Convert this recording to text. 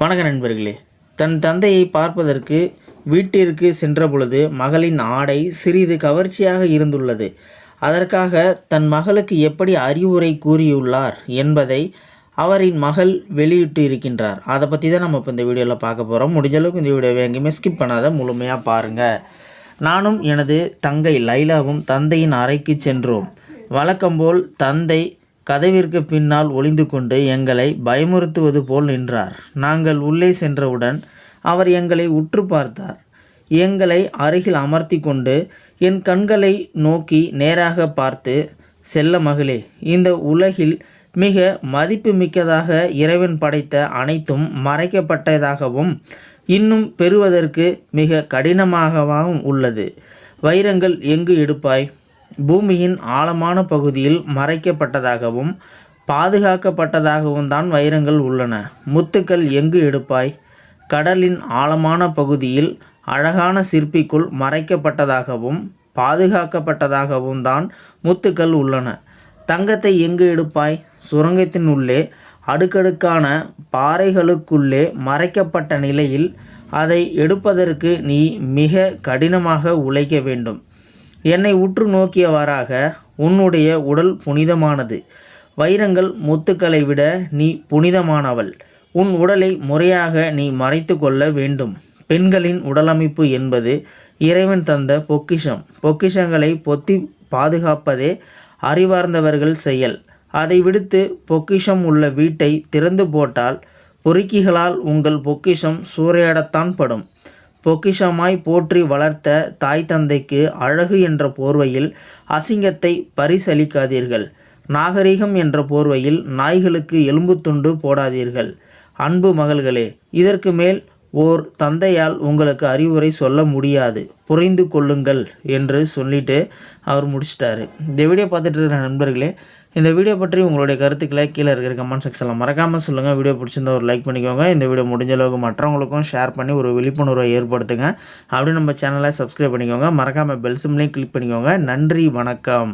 வணக்க நண்பர்களே. தன் தந்தையை பார்ப்பதற்கு வீட்டிற்கு சென்றபொழுது மகளின் ஆடை சிறிது கவர்ச்சியாக இருந்துள்ளது. அதற்காக தன் மகளுக்கு எப்படி அறிவுரை கூறியுள்ளார் என்பதை அவரின் மகள் வெளியிட்டு இருக்கின்றார். அதை பற்றி தான் நம்ம இப்போ இந்த வீடியோவில் பார்க்க போகிறோம் முடிஞ்ச அளவுக்கு இந்த வீடியோவை எங்கேயுமே ஸ்கிப் பண்ணாத முழுமையாக பாருங்கள் நானும் எனது தங்கை லைலாவும் தந்தையின் அறைக்கு சென்றோம். வழக்கம்போல் தந்தை கதவிற்கு பின்னால் ஒளிந்து கொண்டு எங்களை பயமுறுத்துவது போல் நின்றார். நாங்கள் உள்ளே சென்றவுடன் அவர் எங்களை உற்று பார்த்தார். எங்களை அருகில் அமர்த்தி கொண்டு என் கண்களை நோக்கி நேராக பார்த்து செல்ல மகளே இந்த உலகில் மிக மதிப்புமிக்கதாக இறைவன் படைத்த அனைத்தும் மறைக்கப்பட்டதாகவும் இன்னும் பெறுவதற்கு மிக கடினமாகவும் உள்ளது. வைரங்கள் எங்கு எடுப்பாய்? பூமியின் ஆழமான பகுதியில் மறைக்கப்பட்டதாகவும் பாதுகாக்கப்பட்டதாகவும் தான் வைரங்கள் உள்ளன. முத்துக்கள் எங்கு எடுப்பாய்? கடலின் ஆழமான பகுதியில் அழகான சிற்பிக்குள் மறைக்கப்பட்டதாகவும் பாதுகாக்கப்பட்டதாகவும் தான் முத்துக்கள் உள்ளன. தங்கத்தை எங்கு எடுப்பாய்? சுரங்கத்தின் உள்ளே அடுக்கடுக்கான பாறைகளுக்குள்ளே மறைக்கப்பட்ட நிலையில் அதை எடுப்பதற்கு நீ மிக கடினமாக உழைக்க வேண்டும். என்னை உற்று நோக்கியவாறாக உன்னுடைய உடல் புனிதமானது. வைரங்கள் முத்துக்களை விட நீ புனிதமானவள். உன் உடலை முறையாக நீ மறைத்து கொள்ள வேண்டும். பெண்களின் உடலமைப்பு என்பது இறைவன் தந்த பொக்கிஷம். பொக்கிஷங்களை பொத்தி பாதுகாப்பதே அறிவார்ந்தவர்கள் செயல். அதை விடுத்து பொக்கிஷம் உள்ள வீட்டை திறந்து போட்டால் பொறுக்கிகளால் உங்கள் பொக்கிஷம் சூறையாடத்தான் படும். பொக்கிஷமாய் போற்றி வளர்த்த தாய் தந்தைக்கு அழகு என்ற போர்வையில் அசிங்கத்தை பரிசளிக்காதீர்கள். நாகரிகம் என்ற போர்வையில் நாய்களுக்கு எலும்புத்துண்டு போடாதீர்கள். அன்பு மகள்களே இதற்கு மேல் ஓர் தந்தையால் உங்களுக்கு அறிவுரை சொல்ல முடியாது. புரிந்து கொள்ளுங்கள் என்று சொல்லிட்டு அவர் முடிச்சிட்டாரு. இந்த வீடியோ பார்த்துட்டு இருக்கிற நண்பர்களே இந்த வீடியோ பற்றி உங்களுடைய கருத்துக்களை கீழே இருக்கிற கமெண்ட் செக்ஷனில் மறக்காமல் சொல்லுங்கள் வீடியோ பிடிச்சிருந்தா ஒரு லைக் பண்ணிக்கோங்க. இந்த வீடியோ முடிஞ்ச அளவுக்கு மற்றவங்களுக்கும் ஷேர் பண்ணி ஒரு விழிப்புணர்வை ஏற்படுத்துங்க. அப்படி நம்ம சேனலை சப்ஸ்கிரைப் பண்ணிக்கோங்க. மறக்காமல் பெல் சிம்லையும் கிளிக் பண்ணிக்கோங்க. நன்றி வணக்கம்.